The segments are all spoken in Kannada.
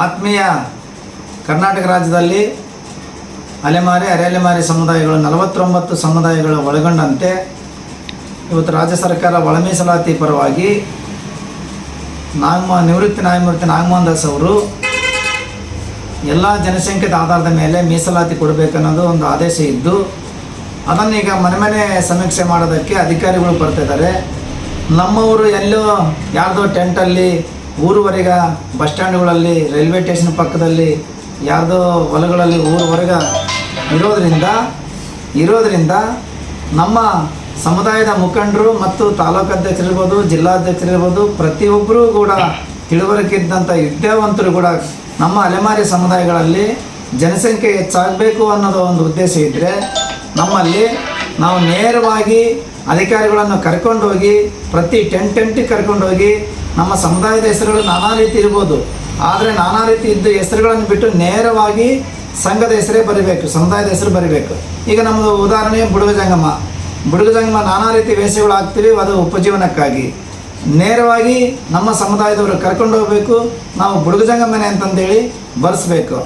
ಆತ್ಮೀಯ ಕರ್ನಾಟಕ ರಾಜ್ಯದಲ್ಲಿ ಅಲೆಮಾರಿ ಅರೆಅಲೆಮಾರಿ ಸಮುದಾಯಗಳು, ನಲವತ್ತೊಂಬತ್ತು ಸಮುದಾಯಗಳು ಒಳಗೊಂಡಂತೆ ಇವತ್ತು ರಾಜ್ಯ ಸರ್ಕಾರ ಒಳ ಮೀಸಲಾತಿ ಪರವಾಗಿ ನಾಗಮ, ನಿವೃತ್ತಿ ನ್ಯಾಯಮೂರ್ತಿ ನಾಗಮೋಹನ್ ದಾಸ್ ಅವರು ಎಲ್ಲ ಜನಸಂಖ್ಯೆದ ಆಧಾರದ ಮೇಲೆ ಮೀಸಲಾತಿ ಕೊಡಬೇಕನ್ನೋದು ಒಂದು ಆದೇಶ ಇದ್ದು, ಅದನ್ನು ಈಗ ಮನೆ ಮನೆ ಸಮೀಕ್ಷೆ ಮಾಡೋದಕ್ಕೆ ಅಧಿಕಾರಿಗಳು ಬರ್ತಿದ್ದಾರೆ ನಮ್ಮವರು ಎಲ್ಲೋ ಯಾರ್ದೋ ಟೆಂಟಲ್ಲಿ ಊರುವರೆಗ ಬಸ್ ಸ್ಟ್ಯಾಂಡ್ಗಳಲ್ಲಿ, ರೈಲ್ವೆ ಸ್ಟೇಷನ್ ಪಕ್ಕದಲ್ಲಿ ಯಾವುದೋ ಹೊಲಗಳಲ್ಲಿ ಊರುವರೆಗ ಇರೋದರಿಂದ ಇರೋದರಿಂದ ನಮ್ಮ ಸಮುದಾಯದ ಮುಖಂಡರು ಮತ್ತು ತಾಲೂಕು ಅಧ್ಯಕ್ಷರಿರ್ಬೋದು ಜಿಲ್ಲಾಧ್ಯಕ್ಷರಿರ್ಬೋದು ಪ್ರತಿಯೊಬ್ಬರೂ ಕೂಡ ತಿಳುವಳಿಕೆ ಇದ್ದಂಥ ವಿದ್ಯಾವಂತರು ಕೂಡ ನಮ್ಮ ಅಲೆಮಾರಿ ಸಮುದಾಯಗಳಲ್ಲಿ ಜನಸಂಖ್ಯೆ ಹೆಚ್ಚಾಗಬೇಕು ಅನ್ನೋದು ಒಂದು ಉದ್ದೇಶ ಇದ್ದರೆ ನಮ್ಮಲ್ಲಿ ನಾವು ನೇರವಾಗಿ ಅಧಿಕಾರಿಗಳನ್ನು ಕರ್ಕೊಂಡೋಗಿ ಪ್ರತಿ ಟೆಂಟ್ ಟೆಂಟಿಗೆ ಕರ್ಕೊಂಡು ಹೋಗಿ ನಮ್ಮ ಸಮುದಾಯದ ಹೆಸರುಗಳು ನಾನಾ ರೀತಿ ಇರ್ಬೋದು. ಆದರೆ ನಾನಾ ರೀತಿ ಇದ್ದ ಹೆಸರುಗಳನ್ನು ಬಿಟ್ಟು ನೇರವಾಗಿ ಸಂಘದ ಹೆಸರೇ ಬರಿಬೇಕು, ಸಮುದಾಯದ ಹೆಸರು ಬರೀಬೇಕು. ಈಗ ನಮ್ಮದು ಉದಾಹರಣೆ ಬುಡುಗ ಜಂಗಮ ಬುಡುಗ ಜಂಗಮ ನಾನಾ ರೀತಿ ವೇಷಗಳು ಹಾಕ್ತೀವಿ, ಅದು ಉಪಜೀವನಕ್ಕಾಗಿ. ನೇರವಾಗಿ ನಮ್ಮ ಸಮುದಾಯದವರು ಕರ್ಕೊಂಡು ಹೋಗಬೇಕು, ನಾವು ಬುಡುಗ ಜಂಗಮನೆ ಅಂತಂದೇಳಿ ಬರೆಸ್ಬೇಕು.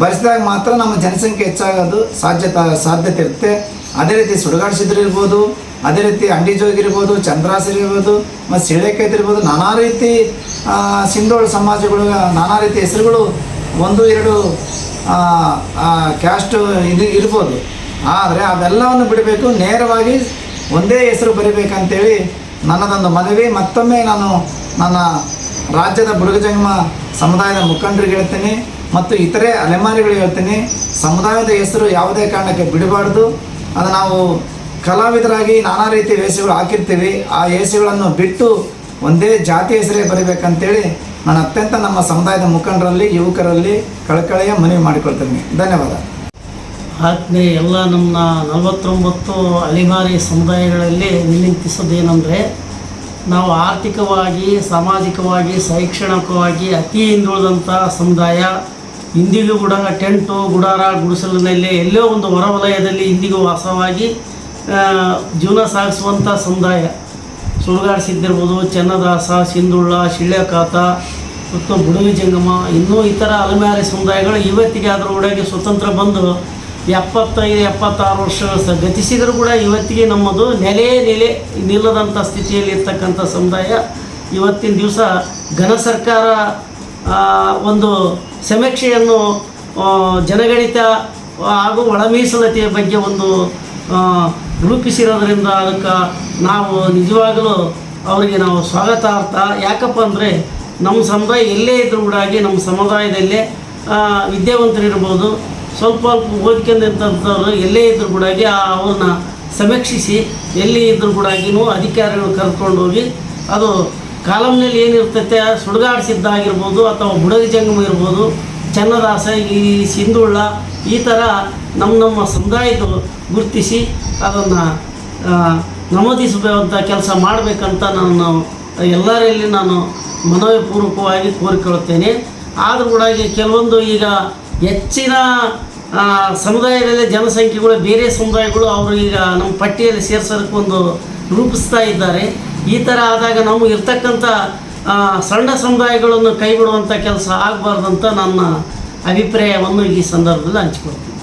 ಬರೆಸಿದಾಗ ಮಾತ್ರ ನಮ್ಮ ಜನಸಂಖ್ಯೆ ಹೆಚ್ಚಾಗೋದು ಸಾಧ್ಯತೆ ಸಾಧ್ಯತೆ ಇರುತ್ತೆ. ಅದೇ ರೀತಿ ಸುಡುಗಾಡು ಇರ್ಬೋದು, ಅದೇ ರೀತಿ ಅಂಡಿ ಜೋಗಿರ್ಬೋದು ಚಂದ್ರಾಸಿರ್ ಇರ್ಬೋದು, ಮತ್ತು ಇರ್ಬೋದು, ನಾನಾ ರೀತಿ ಸಿಂಧೋಳ ಸಮಾಜಗಳು, ನಾನಾ ರೀತಿ ಹೆಸರುಗಳು ಒಂದು, ಎರಡು ಕ್ಯಾಸ್ಟ್ ಇದು ಇರ್ಬೋದು. ಆದರೆ ಅವೆಲ್ಲವನ್ನು ಬಿಡಬೇಕು, ನೇರವಾಗಿ ಒಂದೇ ಹೆಸರು ಬರೀಬೇಕಂತೇಳಿ ನನ್ನದೊಂದು ಮನವಿ. ಮತ್ತೊಮ್ಮೆ ನಾನು ನನ್ನ ರಾಜ್ಯದ ಬುಡುಗಜಂಗಮ ಸಮುದಾಯದ ಮುಖಂಡರಿಗೆ ಹೇಳ್ತೀನಿ. ಮತ್ತು ಇತರೆ ಅಲೆಮಾರಿಗಳು ಹೇಳ್ತೀನಿ, ಸಮುದಾಯದ ಹೆಸರು ಯಾವುದೇ ಕಾರಣಕ್ಕೆ ಬಿಡಬಾರ್ದು. ಅದು ನಾವು ಕಲಾವಿದರಾಗಿ ನಾನಾ ರೀತಿ ವೇಷಗಳು ಹಾಕಿರ್ತೀವಿ. ಆ ವೇಷಗಳನ್ನು ಬಿಟ್ಟು ಒಂದೇ ಜಾತಿ ಹೆಸರೇ ಬರಿಬೇಕಂತೇಳಿ ನಾನು ಅತ್ಯಂತ ನಮ್ಮ ಸಮುದಾಯದ ಮುಖಂಡರಲ್ಲಿ, ಯುವಕರಲ್ಲಿ ಕಳಕಳಿಯ ಮನವಿ ಮಾಡಿಕೊಳ್ತೀನಿ. ಧನ್ಯವಾದ. ಆತ್ಮೀಯ ಎಲ್ಲ ನಮ್ಮ ನಲವತ್ತೊಂಬತ್ತು ಅಲೆಮಾರಿ ಸಮುದಾಯಗಳಲ್ಲಿ ವಿನಂತಿಸೋದೇನೆಂದರೆ ನಾವು ಆರ್ಥಿಕವಾಗಿ, ಸಾಮಾಜಿಕವಾಗಿ, ಶೈಕ್ಷಣಿಕವಾಗಿ ಅತಿ ಹಿಂದುಳಿದಂಥ ಸಮುದಾಯ ಇಂದಿಗೂ ಕೂಡ ಟೆಂಟು, ಗುಡಾರ, ಗುಡಿಸಲಿನಲ್ಲಿ ಎಲ್ಲೋ ಒಂದು ಹೊರವಲಯದಲ್ಲಿ ಇಂದಿಗೂ ವಾಸವಾಗಿ ಜೀವನ ಸಾಗಿಸುವಂಥ ಸಮುದಾಯ. ಸುಳ್ಗಾಡ್ ಸಿದ್ದಿರ್ಬೋದು ಚೆನ್ನದಾಸ, ಸಿಂಧುಳ್ಳ, ಶಿಳ್ಯಕಾತ, ಮತ್ತು ಬುಡವಿ ಜಂಗಮ, ಇನ್ನೂ ಇತರ ಅಲಮಾರಿ ಸಮುದಾಯಗಳು ಇವತ್ತಿಗೆ ಅದರ ಒಳಗೆ ಸ್ವತಂತ್ರ ಬಂದು ಎಪ್ಪತ್ತೈದು, ಎಪ್ಪತ್ತಾರು ವರ್ಷ ಗತಿಸಿದರೂ ಕೂಡ ಇವತ್ತಿಗೆ ನಮ್ಮದು ನೆಲೆ ನೆಲೆ ನಿಲ್ಲದಂಥ ಸ್ಥಿತಿಯಲ್ಲಿ ಇರ್ತಕ್ಕಂಥ ಸಮುದಾಯ. ಇವತ್ತಿನ ದಿವಸ ಘನ ಸರ್ಕಾರ ಒಂದು ಸಮೀಕ್ಷೆಯನ್ನು ಜನಗಣಿತ ಹಾಗೂ ಒಳ ಮೀಸಲಾತಿಯ ಬಗ್ಗೆ ಒಂದು ರೂಪಿಸಿರೋದರಿಂದ ಅದಕ್ಕೆ ನಾವು ನಿಜವಾಗಲೂ ಅವರಿಗೆ ನಾವು ಸ್ವಾಗತಾರ್ಥ. ಯಾಕಪ್ಪ ಅಂದರೆ ನಮ್ಮ ಸಮುದಾಯ ಎಲ್ಲೇ ಇದ್ರೂ ಕೂಡ ನಮ್ಮ ಸಮುದಾಯದಲ್ಲೇ ವಿದ್ಯಾವಂತರಿರ್ಬೋದು. ಸ್ವಲ್ಪ ಸ್ವಲ್ಪ ಓದ್ಕೊಂಡಂಥವ್ರು ಎಲ್ಲೇ ಇದ್ರೂ ಕೂಡ ಅವ್ರನ್ನ ಸಮೀಕ್ಷಿಸಿ, ಎಲ್ಲಿ ಇದ್ರೂ ಕೂಡ ಅಧಿಕಾರಿಗಳು ಕರ್ಕೊಂಡೋಗಿ ಅದು ಕಾಲಮ್ನಲ್ಲಿ ಏನಿರ್ತೈತೆ, ಸುಡುಗಾಡು ಆಗಿರ್ಬೋದು ಅಥವಾ ಬುಡಗಿ ಜಂಗಮ ಇರ್ಬೋದು, ಚನ್ನದಾಸ, ಈ ಸಿಂಧುಳ್ಳ, ಈ ಥರ ನಮ್ಮ ನಮ್ಮ ಸಮುದಾಯದ ಗುರುತಿಸಿ ಅದನ್ನು ನಮೂದಿಸಬೇಕಂಥ ಕೆಲಸ ಮಾಡಬೇಕಂತ ನಾನು ಎಲ್ಲರಲ್ಲಿ ನಾನು ಮನವಿ ಪೂರ್ವಕವಾಗಿ ಕೋರಿಕೊಳ್ಳುತ್ತೇನೆ. ಆದರೂ ಕೂಡ ಈ ಕೆಲವೊಂದು ಈಗ ಹೆಚ್ಚಿನ ಸಮುದಾಯದಲ್ಲಿ ಜನಸಂಖ್ಯೆಗಳು, ಬೇರೆ ಸಮುದಾಯಗಳು ಅವರು ಈಗ ನಮ್ಮ ಪಟ್ಟಿಯಲ್ಲಿ ಸೇರ್ಸೋದಕ್ಕೆ ಒಂದು ರೂಪಿಸ್ತಾ ಇದ್ದಾರೆ. ಈ ಥರ ಆದಾಗ ನಾವು ಇರ್ತಕ್ಕಂಥ ಸಣ್ಣ ಸಮುದಾಯಗಳನ್ನು ಕೈಬಿಡುವಂಥ ಕೆಲಸ ಆಗಬಾರ್ದಂತ ನನ್ನ ಅಭಿಪ್ರಾಯವನ್ನು ಈ ಸಂದರ್ಭದಲ್ಲಿ ಹಂಚಿಕೊಳ್ತೀನಿ.